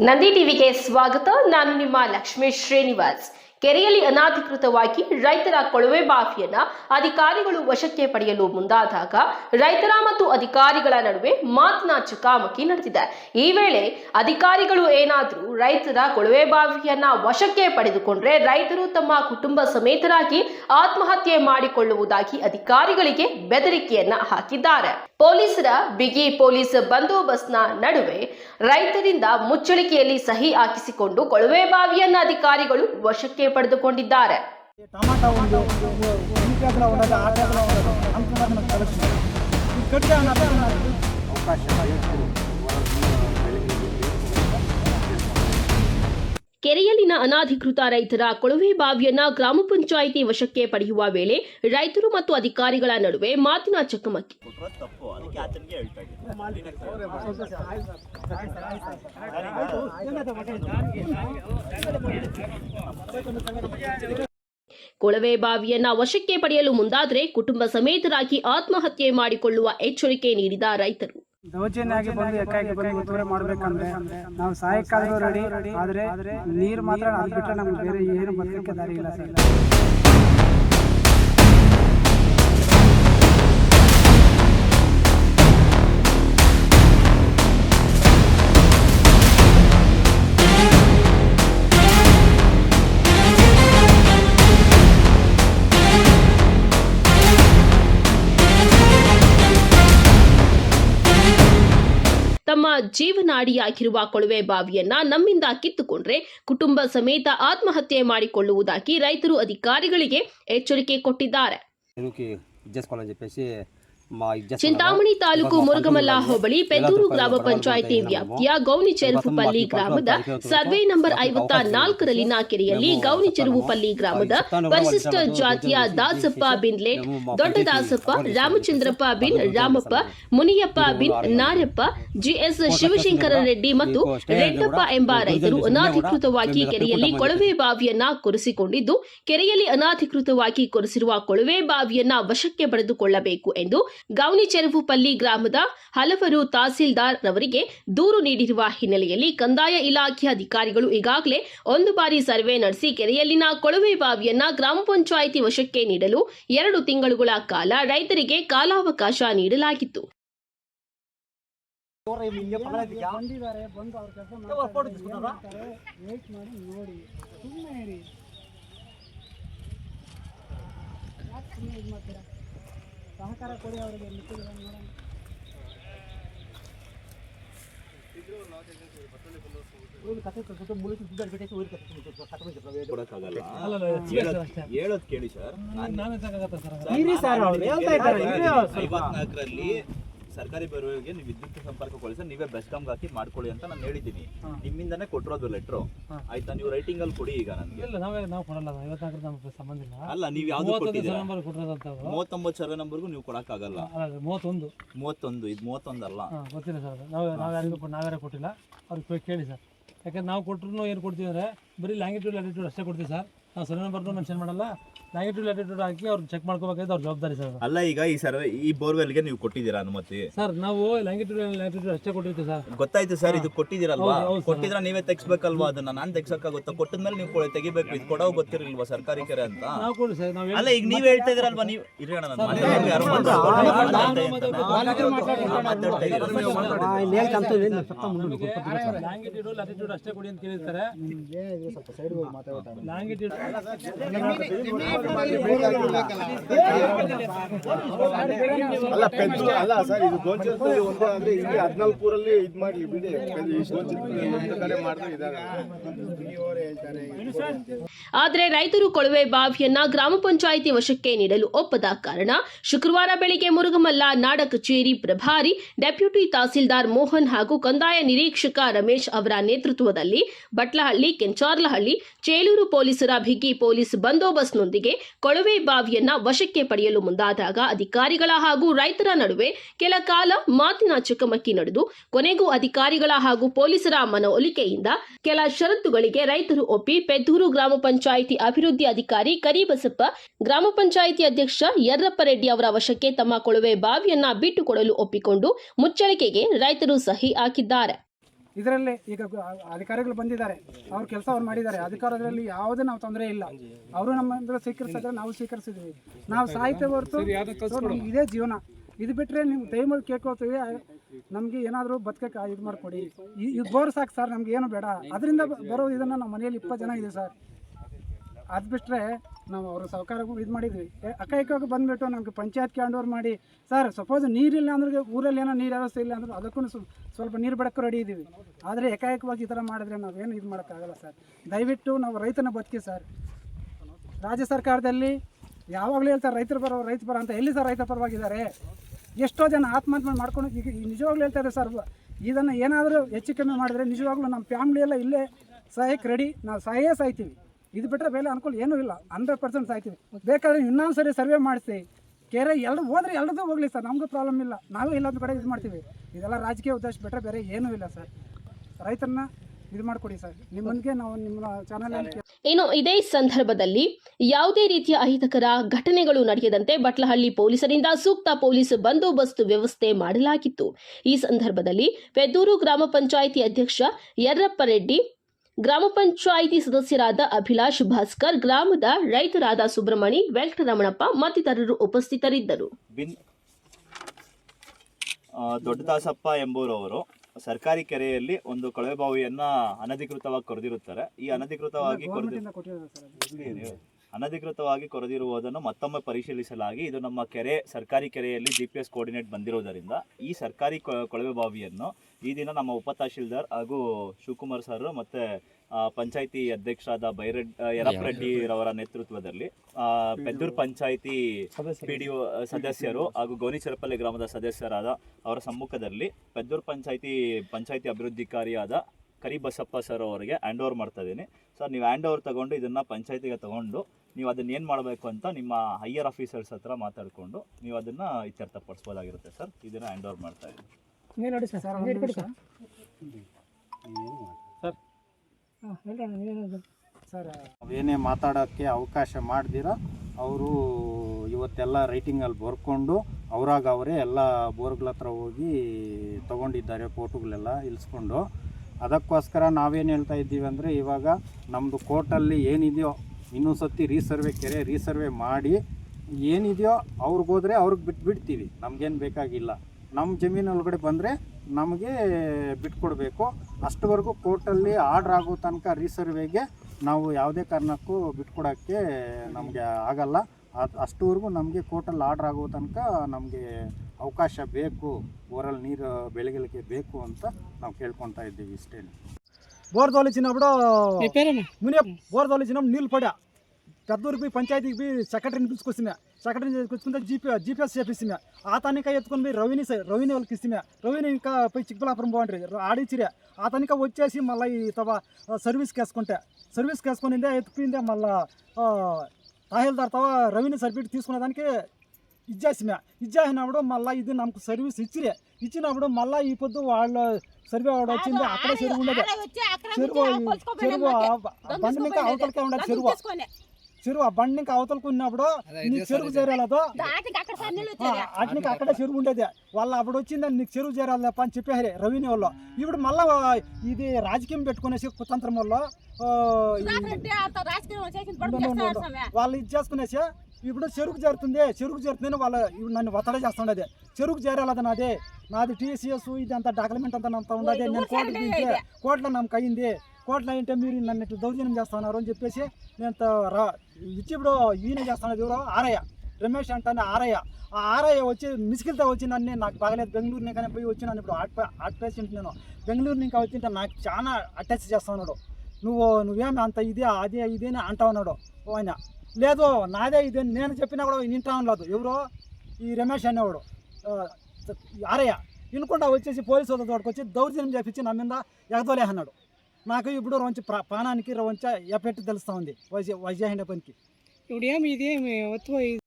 ನಂದಿ ಟಿವಿಗೆ ಸ್ವಾಗತ. ನಾನು ನಿಮ್ಮ ಲಕ್ಷ್ಮೀ ಶ್ರೀನಿವಾಸ್. ಕೆರೆಯಲ್ಲಿ ಅನಾಧಿಕೃತವಾಗಿ ರೈತರ ಕೊಳವೆ ಬಾವಿಯನ್ನ ಅಧಿಕಾರಿಗಳು ವಶಕ್ಕೆ ಪಡೆಯಲು ಮುಂದಾದಾಗ ರೈತರ ಮತ್ತು ಅಧಿಕಾರಿಗಳ ನಡುವೆ ಮಾತಿನ ಚುಕಾಮಕಿ ನಡೆದಿದೆ. ಈ ವೇಳೆ ಅಧಿಕಾರಿಗಳು ಏನಾದರೂ ರೈತರ ಕೊಳವೆ ಬಾವಿಯನ್ನ ವಶಕ್ಕೆ ಪಡೆದುಕೊಂಡ್ರೆ ರೈತರು ತಮ್ಮ ಕುಟುಂಬ ಸಮೇತರಾಗಿ ಆತ್ಮಹತ್ಯೆ ಮಾಡಿಕೊಳ್ಳುವುದಾಗಿ ಅಧಿಕಾರಿಗಳಿಗೆ ಬೆದರಿಕೆಯನ್ನ ಹಾಕಿದ್ದಾರೆ. ಪೊಲೀಸರ ಬಿಗಿ ಪೊಲೀಸ್ ಬಂದೋಬಸ್ತ್ನ ನಡುವೆ ರೈತರಿಂದ ಮುಚ್ಚಳಿಕೆಯಲ್ಲಿ ಸಹಿ ಹಾಕಿಸಿಕೊಂಡು ಕೊಳವೆ ಬಾವಿಯನ್ನ ಅಧಿಕಾರಿಗಳು ವಶಕ್ಕೆ ಪಡೆದುಕೊಂಡಿದ್ದಾರೆ. ಟಮಾಟ ಒಂದು ಈ ಟೈಪ್ನ ಒಂದಲ್ಲ ಆ ಟೈಪ್ನ ಒಂದಲ್ಲ ಅಂಕಗಳನ್ನು ಕಳಿಸಿ. ಈ ಕೆರೆಯಲ್ಲಿನ ಅನಾಧಿಕೃತ ರೈತರ ಕೊಳವೆ ಬಾವಿಯನ್ನ ಗ್ರಾಮ ಪಂಚಾಯಿತಿ ವಶಕ್ಕೆ ಪಡೆಯುವ ವೇಳೆ ರೈತರು ಮತ್ತು ಅಧಿಕಾರಿಗಳ ನಡುವೆ ಮಾತಿನ ಚಕಮಕಿ. ಕೊಳವೆ ಬಾವಿಯನ್ನ ವಶಕ್ಕೆ ಪಡೆಯಲು ಮುಂದಾದರೆ ಕುಟುಂಬ ಸಮೇತರಾಗಿ ಆತ್ಮಹತ್ಯೆ ಮಾಡಿಕೊಳ್ಳುವ ಎಚ್ಚರಿಕೆ ನೀಡಿದ ರೈತರು. ದೌರ್ಜನ್ಯ ಆಗಿ ಬಂದು ಎಕ್ಕಾಗಿ ಬಂದು ಒತ್ತುವರಿ ಮಾಡ್ಬೇಕಂದ್ರೆ ನಾವು ಸಹಾಯಕ್ಕಾದ್ರೂ ರೆಡಿ, ಆದ್ರೆ ನೀರು ಮಾತ್ರ ಅದು ಬಿಟ್ಟರೆ ನಮ್ಗೆ ಬೇರೆ ಏನು ಬರ್ತಕ್ಕೆ ದಾರಿ ಇಲ್ಲ ಸರ್. ಜೀವನಾಡಿಯಾಗಿರುವ ಕೊಳವೆ ಬಾವಿಯನ್ನ ನಮ್ಮಿಂದ ಕಿತ್ತುಕೊಂಡ್ರೆ ಕುಟುಂಬ ಸಮೇತ ಆತ್ಮಹತ್ಯೆ ಮಾಡಿಕೊಳ್ಳುವುದಾಗಿ ರೈತರು ಅಧಿಕಾರಿಗಳಿಗೆ ಎಚ್ಚರಿಕೆ ಕೊಟ್ಟಿದ್ದಾರೆ. ಚಿಂತಾಮಣಿ ತಾಲೂಕು ಮುರುಗಮಲ್ಲ ಹೋಬಳಿ ಪೆದ್ದೂರು ಗ್ರಾಮ ಪಂಚಾಯಿತಿ ವ್ಯಾಪ್ತಿಯ ಗೌನಿಚೆರಬುಪಲ್ಲಿ ಗ್ರಾಮದ ಸರ್ವೆ ನಂಬರ್ ಐವತ್ತ ನಾಲ್ಕರಲ್ಲಿನ ಕೆರೆಯಲ್ಲಿ ಗೌನಿ ಚೆರುವುಪಲ್ಲಿ ಗ್ರಾಮದ ಪರಿಶಿಷ್ಟ ಜಾತಿಯ ದಾಸಪ್ಪ ಬಿನ್ ಲೇಟ್ ದೊಡ್ಡ ದಾಸಪ್ಪ ರಾಮಚಂದ್ರಪ್ಪ ಬಿನ್ ರಾಮಪ್ಪ ಮುನಿಯಪ್ಪ ಬಿನ್ ನಾರಪ್ಪ ಜಿಎಸ್ ಶಿವಶಂಕರ ರೆಡ್ಡಿ ಮತ್ತು ರೆಡ್ಡಪ್ಪ ಎಂಬ ರೈತರು ಅನಾಧಿಕೃತವಾಗಿ ಕೆರೆಯಲ್ಲಿ ಕೊಳವೆ ಬಾವಿಯನ್ನ ಕೊರೆಸಿಕೊಂಡಿದ್ದು ಕೆರೆಯಲ್ಲಿ ಅನಧಿಕೃತವಾಗಿ ಕೊರೆಸಿರುವ ಕೊಳವೆ ಬಾವಿಯನ್ನ ವಶಕ್ಕೆ ಪಡೆದುಕೊಳ್ಳಬೇಕು ಎಂದು ಗೌನಿ ಚೆರುವುಪಲ್ಲಿ ಗ್ರಾಮದ ಹಲವರು ತಹಸೀಲ್ದಾರ್ ರವರಿಗೆ ದೂರು ನೀಡಿರುವ ಹಿನ್ನೆಲೆಯಲ್ಲಿ ಕಂದಾಯ ಇಲಾಖೆ ಅಧಿಕಾರಿಗಳು ಈಗಾಗಲೇ ಒಂದು ಬಾರಿ ಸರ್ವೆ ನಡೆಸಿ ಕೆರೆಯಲ್ಲಿನ ಕೊಳವೆ ಬಾವಿಯನ್ನ ಗ್ರಾಮ ಪಂಚಾಯಿತಿ ವಶಕ್ಕೆ ನೀಡಲು ಎರಡು ತಿಂಗಳುಗಳ ಕಾಲ ರೈತರಿಗೆ ಕಾಲಾವಕಾಶ ನೀಡಲಾಗಿತ್ತು. ಬಂದಿದ್ದಾರೆ, ಬಂದು ಅವ್ರ ಕೆಲಸ ಮಾಡಿ, ನೋಡಿ. ಸಹಕಾರ ಕೊಡಿ ಅವರಿಗೆ ಹೇಳೋದ್- ಹೇಳೋದ್ ಕೇಳಿ ಸರ್. ಇರಿ ಸರ್ ಅವ್ರು ಹೇಳ್ತಾ ಇದ್ದಾರೆ ಸರ್ಕಾರಿ ಬರುವಿಗೆ ನೀವು ವಿದ್ಯುತ್ ಸಂಪರ್ಕಗೊಳಿಸಿ ನೀವೇ ಬೆಸ್ಕಾಮ್ಗೆ ಹಾಕಿ ಮಾಡ್ಕೊಳ್ಳಿ ಅಂತ ನಾನು ಹೇಳಿದ್ದೀನಿ. ನಿಮ್ಮಿಂದನೇ ಕೊಟ್ಟಿರೋದು ಲೆಟ್ರು ಆಯ್ತಾ? ನೀವು ರೈಟಿಂಗ್ ಅಲ್ಲಿ ಕೊಡಿ ಈಗ ನನಗೆ. ಇಲ್ಲ ನಾವೇ ನಾವು ಕೊಡಲ್ಲ. ಐವತ್ನಾಲ್ಕು ನಮ್ಗೆ ಸಂಬಂಧ ಇಲ್ಲ. ಅಲ್ಲ ನೀವು ಯಾವ್ದು ಕೊಟ್ಟಿದ್ದೀರಾ? ನಂಬರ್ ಕೊಟ್ಟಿರೋದಂತ ಮೂವತ್ತೊಂಬತ್ತು ಸರ್ವೆ ನಂಬರ್ಗೂ ನೀವು ಕೊಡಕ್ಕಾಗಲ್ಲ. ಮೂವತ್ತೊಂದು. ಮೂವತ್ತೊಂದು ಇದು ಮೂವತ್ತೊಂದಲ್ಲ. ಗೊತ್ತಿಲ್ಲ ಸರ್ ನಾವು ನಾವು ಯಾರಿಗೂ ಕೊಟ್ಟು ನಾವ್ಯಾರೇ ಕೊಟ್ಟಿಲ್ಲ. ಅವ್ರಿಗೆ ಕೇಳಿ ಸರ್. ಯಾಕಂದ್ರೆ ನಾವು ಕೊಟ್ಟರು ಏನು ಕೊಡ್ತೀವಿ ಅಂದರೆ ಬರೀ ಲ್ಯಾಂಗ್ವೇಜ್ ಲ್ಯಾಟಿಟ್ಯೂಡ್ ಅಷ್ಟೇ ಕೊಡ್ತೀವಿ ಸರ್. ನಾವು ಸರಿ ನಂಬರ್ನು ಮೆನ್ಷನ್ ಮಾಡಲ್ಲ. ಲ್ಯಾಂಗಿಟ್ಯೂಡ್ ಲ್ಯಾಟಿಟ್ಯೂಡ್ ಹಾಕಿ ಅವ್ರು ಚೆಕ್ ಮಾಡ್ಕೋಬೇಕಾದ್ರೆ ಅವ್ರ ಜವಾಬ್ದಾರಿ ಸರ್ ಅಲ್ಲ ಈಗ ಈ ಸರ್ವೆ ಈ ಬೋರ್ವೆಲ್ಗೆ ನೀವು ಕೊಟ್ಟಿದ್ದೀರಾ ಅನುಮತಿ ಸರ್ ನಾವು ನೆಗೆಟಿವ್ ಲ್ಯಾಟಿಟ್ಯೂಡ್ ಅಷ್ಟೇ ಕೊಟ್ಟಿರ್ತೀವಿ ಸರ್ ಗೊತ್ತಾಯ್ತು ಸರ್ ಇದು ಕೊಟ್ಟಿದ್ದೀರಲ್ವಾ ಹೌದು. ಕೊಟ್ಟಿದ್ರೆ ನೀವೇ ತೆಗಿಸ್ಬೇಕಲ್ವಾ ಅದನ್ನ ನಾನು ತೆಗ್ಸಕ್ಕಾಗುತ್ತಾ ಕೊಟ್ಟಿದ್ಮೇಲೆ ನೀವು ತೆಗಿಬೇಕು ಇದು ಕೊಡೋ ಗೊತ್ತಿರಲಿಲ್ವಾ ಸರ್ಕಾರಿ ಕೆರೆ ಅಂತ ನಾವು ಕೊಡಿ ಸರ್ ನಾವು ಅಲ್ಲ ಈಗ ನೀವ್ ಹೇಳ್ತಾ ಇದ್ರಲ್ವಾ ನೀವು ಇರಿ ಅಣ್ಣ, ನಾನು ಮಾತಾಡ್ತೀನಿ, ಯಾರೋ ಮಾತಾಡ್ತಾರೆ, ಮಾತಾಡ್ತಾ ಅಂತ. ಮಾತಾಡ್ತಾ ಇದ್ದೀರಾ? ಲ್ಯಾಂಗಿಟ್ಯೂಡ್ ಲ್ಯಾಟಿಟ್ಯೂಡ್ ಅಷ್ಟೇ ಕೊಡಿ ಅಂತ ಕೇಳಿರ್ತಾರೆ ಲ್ಯಾಂಗಿಟ್ಯೂಡ್ ಅಲ್ಲ ಪೆದ್ದು ಅಲ್ಲ ಸರ್ ಇದು ಗೋಚರದಲ್ಲಿ ಒಂದು ಅಂದ್ರೆ ಇಲ್ಲಿ ಹದಿನಾಲ್ಕು ಊರಲ್ಲಿ ಇದ್ ಮಾಡ್ಲಿ ಬಿಡಿ ಈ ಗೋಚರದಲ್ಲಿ ಒಂದು ಕಡೆ ಮಾಡಿದ್ರೆ ಇದಾಗಲ್ಲ ಆದರೆ ರೈತರು ಕೊಳವೆ ಬಾವಿಯನ್ನ ಗ್ರಾಮ ಪಂಚಾಯಿತಿ ವಶಕ್ಕೆ ನೀಡಲು ಒಪ್ಪದ ಕಾರಣ ಶುಕ್ರವಾರ ಬೆಳಿಗ್ಗೆ ಮುರುಗಮಲ್ಲ ನಾಡ ಕಚೇರಿ ಪ್ರಭಾರಿ ಡೆಪ್ಯೂಟಿ ತಹಸೀಲ್ದಾರ್ ಮೋಹನ್ ಹಾಗೂ ಕಂದಾಯ ನಿರೀಕ್ಷಕ ರಮೇಶ್ ಅವರ ನೇತೃತ್ವದಲ್ಲಿ ಬಟ್ಲಹಳ್ಳಿ ಕೆಂಚಾರ್ಲಹಳ್ಳಿ ಚೇಲೂರು ಪೊಲೀಸರ ಬಿಗಿ ಪೊಲೀಸ್ ಬಂದೋಬಸ್ತ್ನೊಂದಿಗೆ ಕೊಳವೆ ಬಾವಿಯನ್ನ ವಶಕ್ಕೆ ಪಡೆಯಲು ಮುಂದಾದಾಗ ಅಧಿಕಾರಿಗಳ ಹಾಗೂ ರೈತರ ನಡುವೆ ಕೆಲ ಕಾಲ ಮಾತಿನ ಚಕಮಕಿ ನಡೆದು, ಕೊನೆಗೂ ಅಧಿಕಾರಿಗಳ ಹಾಗೂ ಪೊಲೀಸರ ಮನವೊಲಿಕೆಯಿಂದ ಕೆಲ ಷರತ್ತುಗಳಿಗೆ ರೈತರು ಒಪ್ಪಿ ಪೆದ್ದೂರು ಗ್ರಾಮ ಪಂಚಾಯಿತಿ ಅಭಿವೃದ್ಧಿ ಅಧಿಕಾರಿ ಕರಿಬಸಪ್ಪ, ಗ್ರಾಮ ಪಂಚಾಯಿತಿ ಅಧ್ಯಕ್ಷ ಯರ್ರಪ್ಪ ರೆಡ್ಡಿ ಅವರ ವಶಕ್ಕೆ ತಮ್ಮ ಕೊಳವೆ ಬಾವಿಯನ್ನ ಬಿಟ್ಟುಕೊಡಲು ಒಪ್ಪಿಕೊಂಡು ಮುಚ್ಚಳಿಕೆಗೆ ರೈತರು ಸಹಿ ಹಾಕಿದ್ದಾರೆ. ಇದರಲ್ಲಿ ಈಗ ಅಧಿಕಾರಿಗಳು ಬಂದಿದ್ದಾರೆ. ಅವ್ರ ಕೆಲಸ ಅವ್ರು ಮಾಡಿದ್ದಾರೆ. ಅಧಿಕಾರದಲ್ಲಿ ಯಾವುದೇ ನಾವು ತೊಂದರೆ ಇಲ್ಲ. ಅವರು ನಮ್ಮ ಸ್ವೀಕರಿಸಿದ್ರೆ ನಾವು ಸ್ವೀಕರಿಸಿದ್ವಿ ನಾವು ಸಾಹಿತ್ಯ ಹೊರತು ಇದೇ ಜೀವನ. ಇದು ಬಿಟ್ಟರೆ ನೀವು ದಯಮಾಡಿ ಕೇಳ್ಕೊಳ್ತೀವಿ. ನಮಗೆ ಏನಾದರೂ ಬದುಕಕ್ಕೆ ಇದು ಮಾಡಿಕೊಡಿ. ಇದು ಬೋರ್ ಸಾಕು ಸರ್ ನಮ್ಗೆ ಏನು ಬೇಡ. ಅದರಿಂದ ಬರೋ ಇದನ್ನು ನಮ್ಮ ಮನೆಯಲ್ಲಿ ಇಪ್ಪತ್ತು ಜನ ಇದೆ ಸರ್. ಅದು ಬಿಟ್ಟರೆ ನಾವು ಅವ್ರ ಸಹಕಾರ ಇದು ಮಾಡಿದ್ವಿ. ಏ, ಅಕಾಯಿಕವಾಗಿ ಬಂದುಬಿಟ್ಟು ನಮಗೆ ಪಂಚಾಯತ್ ಹ್ಯಾಂಡ್ ಓವರ್ ಮಾಡಿ ಸರ್ ಸಪೋಸ್ ನೀರಿಲ್ಲ ಅಂದ್ರೆ ಊರಲ್ಲಿ ಏನೋ ನೀರು ವ್ಯವಸ್ಥೆ ಇಲ್ಲ ಅಂದ್ರೆ ಅದಕ್ಕೂ ಸ್ವಲ್ಪ ನೀರು ಬಡಕ್ಕೆ ರೆಡಿ ಇದ್ದೀವಿ ಆದರೆ ಏಕಾಏಕವಾಗಿ ಈ ಥರ ಮಾಡಿದ್ರೆ ನಾವೇನು ಇದು ಮಾಡೋಕ್ಕಾಗಲ್ಲ ಸರ್ ದಯವಿಟ್ಟು ನಾವು ರೈತನ ಬದುಕಿ ಸರ್ ರಾಜ್ಯ ಸರ್ಕಾರದಲ್ಲಿ ಯಾವಾಗಲೂ ಹೇಳ್ತಾರೆ ರೈತರು ಬರೋ ರೈತ ಬರೋ ಅಂತ. ಎಲ್ಲಿ ಸರ್ ರೈತ ಪರವಾಗಿದ್ದಾರೆ? ಎಷ್ಟೋ ಜನ ಆತ್ಮಹತ್ಯೆ ಮಾಡ್ಕೊಂಡು ಈಗ ನಿಜವಾಗ್ಲೂ ಹೇಳ್ತಾರೆ ಸರ್ ಇದನ್ನು ಏನಾದರೂ ಹೆಚ್ಚು ಕಮ್ಮಿ ಮಾಡಿದ್ರೆ ನಿಜವಾಗ್ಲೂ ನಮ್ಮ ಫ್ಯಾಮ್ಲಿ ಎಲ್ಲ ಇಲ್ಲೇ ಸಹಾಯಕ್ಕೆ ರೆಡಿ ನಾವು ಸಾಯೇ ಸಾಯ್ತೀವಿ. ಇದು ಬಿಟ್ಟರೆ ಬೇರೆ ಅನುಕೂಲ ಏನೂ ಇಲ್ಲ. ಹಂಡ್ರೆಡ್ ಪರ್ಸೆಂಟ್ ಸಾಯ್ತೀವಿ. ಬೇಕಾದ್ರೆ ಇನ್ನೊಂದು ಸರಿ ಸರ್ವೆ ಮಾಡಿಸಿ. ಕೆರೆ ಎರಡು ಹೋದ್ರೆ ಎಲ್ಲದೂ ಹೋಗಲಿ ಸರ್, ನಮಗೂ ಪ್ರಾಬ್ಲಮ್ ಇಲ್ಲ. ನಾವು ಇಲ್ಲೊಂದು ಕಡೆ ಇದು ಮಾಡ್ತೀವಿ. ಇದೆಲ್ಲ ರಾಜಕೀಯ ಉದ್ದೇಶ ಬಿಟ್ಟರೆ ಬೇರೆ ಏನೂ ಇಲ್ಲ ಸರ್. ರೈತರನ್ನ ಇದು ಮಾಡಿಕೊಡಿ ಸರ್. ನಿಮ್ಮೊಂದಿಗೆ ನಾವು ನಿಮ್ಮ ಚಾನಲ್ ಏನು ಇದೇ ಸಂದರ್ಭದಲ್ಲಿ ಯಾವುದೇ ರೀತಿಯ ಅಹಿತಕರ ಘಟನೆಗಳು ನಡೆಯದಂತೆ ಬಟ್ಲಹಳ್ಳಿ ಪೊಲೀಸರಿಂದ ಸೂಕ್ತ ಪೊಲೀಸ್ ಬಂದೋಬಸ್ತ್ ವ್ಯವಸ್ಥೆ ಮಾಡಲಾಗಿತ್ತು. ಈ ಸಂದರ್ಭದಲ್ಲಿ ಪೆದ್ದೂರು ಗ್ರಾಮ ಪಂಚಾಯಿತಿ ಅಧ್ಯಕ್ಷ ಯರ್ರಪ್ಪ ರೆಡ್ಡಿ ಗ್ರಾಮ ಪಂಚಾಯಿತಿ ಸದಸ್ಯರಾದ ಅಭಿಲಾಷ್ ಭಾಸ್ಕರ್ ಗ್ರಾಮದ ರೈತರಾದ ಸುಬ್ರಹ್ಮಣಿ ವೆಂಕಟರಮಣಪ್ಪ ಮತ್ತಿತರರು ಉಪಸ್ಥಿತರಿದ್ದರು. ದೊಡ್ಡದಾಸಪ್ಪ ಎಂಬುವರವರು ಸರ್ಕಾರಿ ಕೆರೆಯಲ್ಲಿ ಒಂದು ಕೊಳವೆ ಬಾವಿಯನ್ನ ಅನಧಿಕೃತವಾಗಿ ಕೊರೆದಿರುತ್ತಾರೆ. ಈ ಅನಧಿಕೃತವಾಗಿ. ಅನಧಿಕೃತವಾಗಿ ಕೊರೆದಿರುವುದನ್ನು ಮತ್ತೊಮ್ಮೆ ಪರಿಶೀಲಿಸಲಾಗಿ ಇದು ನಮ್ಮ ಕೆರೆ ಸರ್ಕಾರಿ ಕೆರೆಯಲ್ಲಿ ಜಿ ಪಿ ಎಸ್ ಕೋಆರ್ಡಿನೇಟ್ ಬಂದಿರುವುದರಿಂದ ಈ ಸರ್ಕಾರಿ ಕೊಳವೆ ಬಾವಿಯನ್ನು ಈ ದಿನ ನಮ್ಮ ಉಪ ತಹಶೀಲ್ದಾರ್ ಹಾಗೂ ಶಿವಕುಮಾರ್ ಸರ್ ಮತ್ತೆ ಪಂಚಾಯತಿ ಅಧ್ಯಕ್ಷರಾದ ಬೈರೆಡ್ ಯರಪ್ರೆಡ್ಡಿ ರವರ ನೇತೃತ್ವದಲ್ಲಿ ಪೆದ್ದೂರ್ ಪಂಚಾಯಿತಿ ಪಿ ಡಿ ಸದಸ್ಯರು ಹಾಗೂ ಗೋನಿಚರಪಲ್ಲಿ ಗ್ರಾಮದ ಸದಸ್ಯರಾದ ಅವರ ಸಮ್ಮುಖದಲ್ಲಿ ಪೆದ್ದೂರ್ ಪಂಚಾಯಿತಿ ಪಂಚಾಯಿತಿ ಅಭಿವೃದ್ಧಿಕಾರಿಯಾದ ಕರಿಬಸಪ್ಪ ಸರ್ ಅವರಿಗೆ ಹ್ಯಾಂಡ್ ಓವರ್ ಮಾಡ್ತಾ ಇದ್ದೀನಿ. ಸರ್ ನೀವು ಹ್ಯಾಂಡ್ ಓವರ್ ತಗೊಂಡು ಇದನ್ನ ಪಂಚಾಯತಿಗೆ ತಗೊಂಡು ನೀವು ಅದನ್ನ ಏನು ಮಾಡಬೇಕು ಅಂತ ನಿಮ್ಮ ಹೈಯರ್ ಆಫೀಸರ್ಸ್ ಹತ್ರ ಮಾತಾಡಿಕೊಂಡು ನೀವು ಅದನ್ನ ಇತ್ಯರ್ಥಪಡಿಸ್ಬೋದಾಗಿರುತ್ತೆ ಸರ್ ಇದನ್ನ ಹ್ಯಾಂಡ್ ಓವರ್ ಮಾಡ್ತಾ ಇದ್ದೀನಿ. ಸರ್ ಒಂದು ನಿಮಿಷ. ಸರ್. ಏನೇ ಮಾತಾಡೋಕ್ಕೆ ಅವಕಾಶ ಮಾಡ್ದಿರ ಅವರು ಇವತ್ತೆಲ್ಲ ರೈಟಿಂಗಲ್ಲಿ ಬರ್ಕೊಂಡು ಅವ್ರಾಗ ಅವರೇ ಎಲ್ಲ ಬೋರ್ಗಳ ಹತ್ರ ಹೋಗಿ ತೊಗೊಂಡಿದ್ದಾರೆ ಫೋಟೋಗಳೆಲ್ಲ ಇಳಿಸ್ಕೊಂಡು ಅದಕ್ಕೋಸ್ಕರ ನಾವೇನು ಹೇಳ್ತಾ ಇದ್ದೀವಿ ಅಂದರೆ ಇವಾಗ ನಮ್ಮದು ಕೋರ್ಟಲ್ಲಿ ಏನಿದೆಯೋ ಇನ್ನೊಂದು ಸತಿ ರೀಸರ್ವೆ ಕೆರೆ ರೀಸರ್ವೆ ಮಾಡಿ ಏನಿದೆಯೋ ಅವ್ರಿಗೆ ಹೋದರೆ ಅವ್ರಿಗೆ ಬಿಟ್ಟು ಬಿಡ್ತೀವಿ. ನಮಗೇನು ಬೇಕಾಗಿಲ್ಲ. ನಮ್ಮ ಜಮೀನು ಒಳಗಡೆ ಬಂದರೆ ನಮಗೆ ಬಿಟ್ಕೊಡಬೇಕು ಅಷ್ಟುವರೆಗೂ ಕೋರ್ಟಲ್ಲಿ ಆರ್ಡ್ರ್ ಆಗೋ ತನಕ ರೀಸರ್ವೆಗೆ ನಾವು ಯಾವುದೇ ಕಾರಣಕ್ಕೂ ಬಿಟ್ಕೊಡೋಕ್ಕೆ ನಮಗೆ ಆಗಲ್ಲ. ಅದು ಅಷ್ಟುವರೆಗೂ ನಮಗೆ ಕೋರ್ಟಲ್ಲಿ ಆರ್ಡ್ರ್ ಆಗೋ ತನಕ ನಮಗೆ ಅವಕಾಶ ಬೇಕು. ಊರಲ್ಲಿ ನೀರು ಬೆಳಗಲಿಕ್ಕೆ ಬೇಕು ಅಂತ ನಾವು ಕೇಳ್ಕೊತಾ ಇದ್ದೀವಿ ಇಷ್ಟೇ ಬೋರ್ ತೋಲಿಚಿನప్పుడు ಬಿಡೋ ಮುನಿಯಪ್ಪ మునియప్ బోర్ తోలిచినప్పుడు పెద్దూరికి పోయి పంచాయతీకి పోయి సెక్రటరీని పిలుచుకొస్తున్నా సెక్రటరీని పిలుచుకుంటే జీపీ జీపీఎస్ చేపిస్తున్నా ఆతానిక ఎత్తుకొని పోయి రవిని రవిని వాళ్ళకి ఇస్తున్నా. రవిని ఇంకా పోయి చిక్కబలాపురం బాగుంటుంది ఆడిచ్చిరే ఆతనిక వచ్చేసి మళ్ళీ ఈ తవ సర్వీస్కి వేసుకుంటే సర్వీస్కి వేసుకునిందే ఎత్తుకుందే మళ్ళీ తహసీల్దార్ తవ రవిని సర్టిఫికేట్ తీసుకునే దానికి ఇచ్చేసినా. ఇచ్చేసినప్పుడు మళ్ళీ ఇది నాకు సర్వీస్ ఇచ్చిరే. ఇచ్చినప్పుడు మళ్ళీ ఈ పొద్దు వాళ్ళ సర్వే వాడు వచ్చింది. అక్కడే చెరువు ఉండేది. చెరువు చెరువు ఆ బండి ఇంకా అవతలకే ఉండదు చెరువు. చెరువు ఆ బండి ఇంకా అవతలకు ఉన్నప్పుడు నీకు చెరువు చేరాలదో అట్నికి అక్కడే చెరువు ఉండేది. వాళ్ళు అప్పుడు వచ్చిందని నీకు చెరువు చేరాలి తప్ప అని చెప్పారు రవిని వాళ్ళు. ఇప్పుడు మళ్ళా ఇది రాజకీయం పెట్టుకునేసి కుతంత్రం వల్ల. వాళ్ళు ఇది చేసుకునేసి ఇప్పుడు చెరుకు చేరుతుంది చెరుకు చేరుతుందని వాళ్ళ ఇప్పుడు నన్ను ఒత్తడే చేస్తుండేది. చెరుకు చేరాలది నాది నాది టీసీఎస్ ఇదంతా డాక్యుమెంట్ అంతా అంతా ఉండదు. నేను కోర్టు దిగితే కోర్టులో నమ్మకం అయింది. కోర్టులో ఏంటంటే మీరు నన్ను ఇట్లా దౌర్జన్యం చేస్తున్నారు అని చెప్పేసి నేను రా ఇచ్చి ఇప్పుడు ఈయన చేస్తున్నాడు ఎవరో ఆరయ్య. రమేష్ అంటానే ఆరయ్య. ఆ ఆరయ్య వచ్చి మిసికిల్తో వచ్చి నన్ను నాకు బాగలేదు. బెంగళూరు కానీ పోయి వచ్చి నన్ను ఇప్పుడు హార్ట్ పే- హార్ట్ పేషెంట్ నేను. బెంగళూరు ఇంకా వచ్చింటే నాకు చాలా అటాచ్ చేస్తున్నాడు నువ్వు నువ్వేమి అంత ఇదే అదే ఇదే అని అంటా ఉన్నాడు ఓ ఆయన. లేదు నాదే ఇదే నేను చెప్పినా కూడా వింటా ఉండలేదు. ఎవరో? ఈ రమేష్ అనేవాడు. ఆరయ్య. వినుకుంటా వచ్చేసి పోలీసు వాళ్ళ తోటకు వచ్చి దౌర్జన్యం చేపించి నా మీద ఎగదోలే అన్నాడు నాకు ఇప్పుడు రొంచి ప్రా ప్రాణానికి రొంచ ఎఫెక్ట్ తెలుస్తూ ఉంది. వైజ వైజాగ్ పనికి ఇప్పుడు ఏమి ఇది? ఏమి ఒత్తు